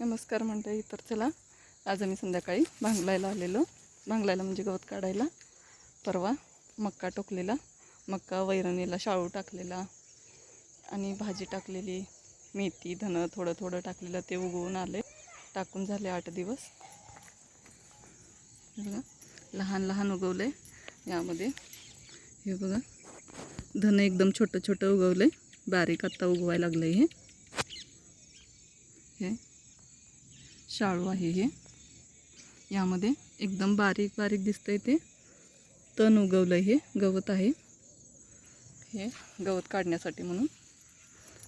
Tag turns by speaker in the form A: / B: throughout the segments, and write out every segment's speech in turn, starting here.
A: नमस्कार म्हणते तर चला. आज आम्ही संध्याकाळी भांगलायला आलेलो. भांगलायला म्हणजे गवत काढायला. परवा मक्का टोकलेला. मक्का वैरणीला शाळू टाकलेला. आणि भाजी टाकलेली. मेथी धनं थोडं थोडं टाकलेलं. ते उगवून आले. टाकून झाले आठ दिवस. हे बघा लहान लहान उगवलं आहे यामध्ये हे बघा. धनं एकदम छोटं छोटं उगवलं आहे बारीक आत्ता उगवायला लागलं आहे हे. हे. शाळू आहे हे. यामध्ये एकदम बारीक बारीक दिसतंय ते. तण उगवलं हे गवत आहे. हे गवत काढण्यासाठी म्हणून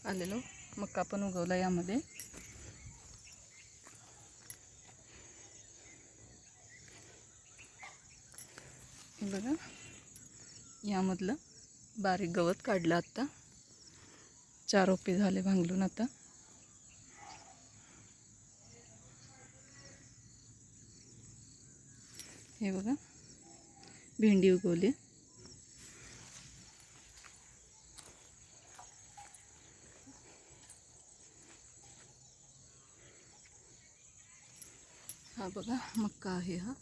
A: आलेलो. मक्का पण उगवला यामध्ये. बघा. यामधलं बारीक गवत काढलं आत्ता चार रोपे झाले भांगलून आता. हे बघा. भेंडी उगवली. हा बघा मक्का आहे हा.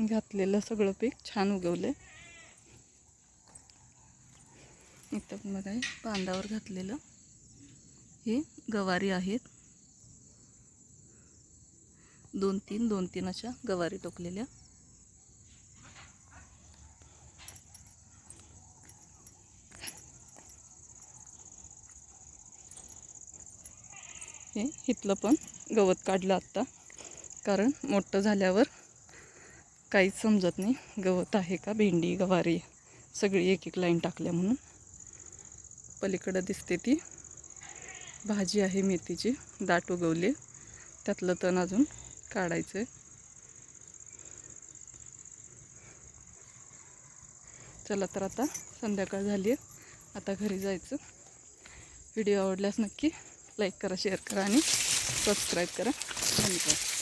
A: घातलेलं सगळं पीक छान उगवलं इथं पण बघा पांदावर बांधावर घातलेलं हे गवारी आहेत. दोन तीन दोन तीन अशा गवारी टोकलेल्या. हे इथलं पण गवत काढलं आत्ता कारण मोठं झाल्यावर काहीच समजत नाही. गवत आहे का भेंडी गवारी सगळी एक एक लाईन टाकल्या म्हणून. पलीकडं दिसते ती. भाजी आहे मेथीची दाट उगवली. त्यातलं तण अजून काढायचं आहे चला तर आता संध्याकाळ झाली आहे. आता घरी जायचं. व्हिडिओ आवडल्यास नक्की लाईक करा शेअर करा आणि सबस्क्राईब करा. धन्यवाद.